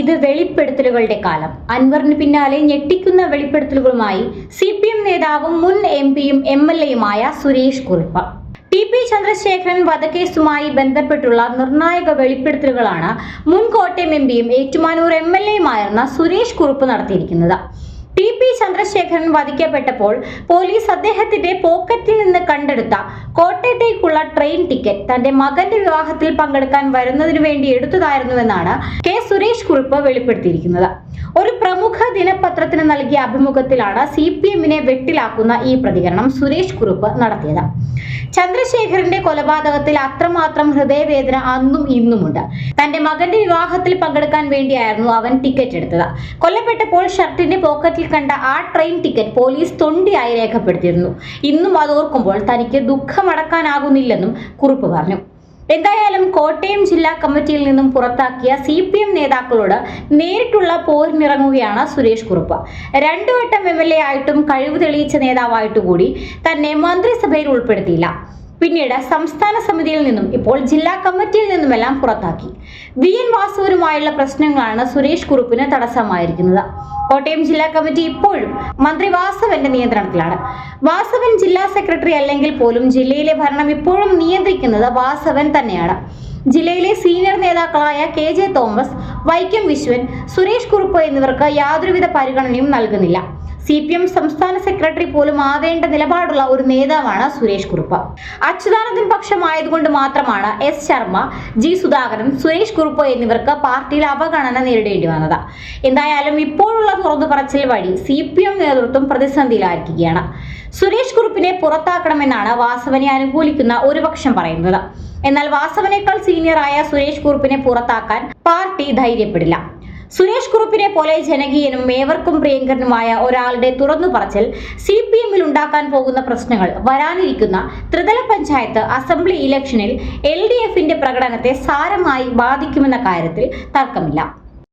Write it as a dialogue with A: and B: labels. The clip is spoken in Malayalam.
A: ഇത് വെളിപ്പെടുത്തലുകളുടെ കാലം. അൻവറിന് പിന്നാലെ ഞെട്ടിക്കുന്ന വെളിപ്പെടുത്തലുകളുമായി സി പി എം നേതാവും മുൻ എം പിയും എം എൽ എയുമായ സുരേഷ് കുറുപ്പ്. ടി പി ചന്ദ്രശേഖരൻ വധക്കേസുമായി ബന്ധപ്പെട്ടുള്ള നിർണായക വെളിപ്പെടുത്തലുകളാണ് മുൻ കോട്ടയം എം പിയും ഏറ്റുമാനൂർ എം എൽ എയുമായിരുന്ന സുരേഷ് കുറുപ്പ് നടത്തിയിരിക്കുന്നത്. ടി പി ചന്ദ്രശേഖരൻ വധിക്കപ്പെട്ടപ്പോൾ പോലീസ് അദ്ദേഹത്തിന്റെ പോക്കറ്റിൽ നിന്ന് കണ്ടെടുത്ത കോട്ടയത്തേക്കുള്ള ട്രെയിൻ ടിക്കറ്റ് തന്റെ മകന്റെ വിവാഹത്തിൽ പങ്കെടുക്കാൻ വരുന്നതിനു വേണ്ടി എടുത്തതായിരുന്നുവെന്നാണ് കെ സുരേഷ് കുറുപ്പ് വെളിപ്പെടുത്തിയിരിക്കുന്നത്. ഒരു പ്രമുഖ ദിനപത്രത്തിന് നൽകിയ അഭിമുഖത്തിലാണ് സി പി എമ്മിനെ വെട്ടിലാക്കുന്ന ഈ പ്രതികരണം സുരേഷ് കുറുപ്പ് നടത്തിയത്. ചന്ദ്രശേഖരന്റെ കൊലപാതകത്തിൽ അത്രമാത്രം ഹൃദയവേദന അന്നും ഇന്നുമുണ്ട്. തന്റെ മകന്റെ വിവാഹത്തിൽ പങ്കെടുക്കാൻ വേണ്ടിയായിരുന്നു അവൻ ടിക്കറ്റ് എടുത്തത്. കൊല്ലപ്പെട്ടപ്പോൾ ഷർട്ടിന്റെ പോക്കറ്റിൽ കണ്ട ആ ട്രെയിൻ ടിക്കറ്റ് പോലീസ് തൊണ്ടിയായി രേഖപ്പെടുത്തിയിരുന്നു. ഇന്നും അതോർക്കുമ്പോൾ തനിക്ക് ദുഃഖമടക്കാനാകുന്നില്ലെന്നും കുറിപ്പ് പറഞ്ഞു. എന്തായാലും കോട്ടയം ജില്ലാ കമ്മിറ്റിയിൽ നിന്നും പുറത്താക്കിയ സി പി എം നേതാക്കളോട് നേരിട്ടുള്ള പോരിനിറങ്ങുകയാണ് സുരേഷ് കുറുപ്പ്. രണ്ടു വട്ടം എം എൽ എ ആയിട്ടും കഴിവ് തെളിയിച്ച നേതാവായിട്ടുകൂടി തന്നെ മന്ത്രിസഭയിൽ ഉൾപ്പെടുത്തിയില്ല. പിന്നീട് സംസ്ഥാന സമിതിയിൽ നിന്നും ഇപ്പോൾ ജില്ലാ കമ്മിറ്റിയിൽ നിന്നുമെല്ലാം പുറത്താക്കി. വി. എൻ. വാസുവിനുമായുള്ള പ്രശ്നങ്ങളാണ് സുരേഷ് കുറുപ്പിന് തടസ്സമായിരിക്കുന്നത്. കോട്ടയം ജില്ലാ കമ്മിറ്റി ഇപ്പോഴും മന്ത്രി വാസവന്റെ നിയന്ത്രണത്തിലാണ്. വാസവൻ ജില്ലാ സെക്രട്ടറി അല്ലെങ്കിൽ പോലും ജില്ലയിലെ ഭരണം ഇപ്പോഴും നിയന്ത്രിക്കുന്നത് വാസവൻ തന്നെയാണ്. ജില്ലയിലെ സീനിയർ നേതാക്കളായ കെ. ജെ. തോമസ് വൈക്കം വിശ്വൻ സുരേഷ് കുറുപ്പ് എന്നിവർക്ക് യാതൊരുവിധ പരിഗണനയും നൽകുന്നില്ല. സി പി എം സംസ്ഥാന സെക്രട്ടറി പോലും ആവേണ്ട നിലപാടുള്ള ഒരു നേതാവാണ് സുരേഷ് കുറുപ്പ്. അച്യുതാനന്ദൻ പക്ഷമായതുകൊണ്ട് മാത്രമാണ് എസ് ശർമ്മ ജി സുധാകരൻ സുരേഷ് കുറുപ്പ് എന്നിവർക്ക് പാർട്ടിയിൽ അവഗണന നേരിടേണ്ടി വന്നത്. എന്തായാലും ഇപ്പോഴുള്ള തുറന്നു പറച്ചിൽ വഴി സി പി എം നേതൃത്വം പ്രതിസന്ധിയിലായിരിക്കുകയാണ്. സുരേഷ് കുറുപ്പിനെ പുറത്താക്കണമെന്നാണ് വാസവനെ അനുകൂലിക്കുന്ന ഒരു പക്ഷം പറയുന്നത്. എന്നാൽ വാസവനേക്കാൾ സീനിയറായ സുരേഷ് കുറുപ്പിനെ പുറത്താക്കാൻ പാർട്ടി ധൈര്യപ്പെടില്ല. സുരേഷ് കുറുപ്പിനെ പോലെ ജനകീയനും ഏവർക്കും പ്രിയങ്കരനുമായ ഒരാളുടെ തുറന്നു പറച്ചിൽ സി പി എമ്മിൽ ഉണ്ടാക്കാൻ പോകുന്ന പ്രശ്നങ്ങൾ വരാനിരിക്കുന്ന ത്രിതല പഞ്ചായത്ത് അസംബ്ലി ഇലക്ഷനിൽ എൽ ഡി എഫിന്റെ പ്രകടനത്തെ സാരമായി ബാധിക്കുമെന്ന കാര്യത്തിൽ തർക്കമില്ല.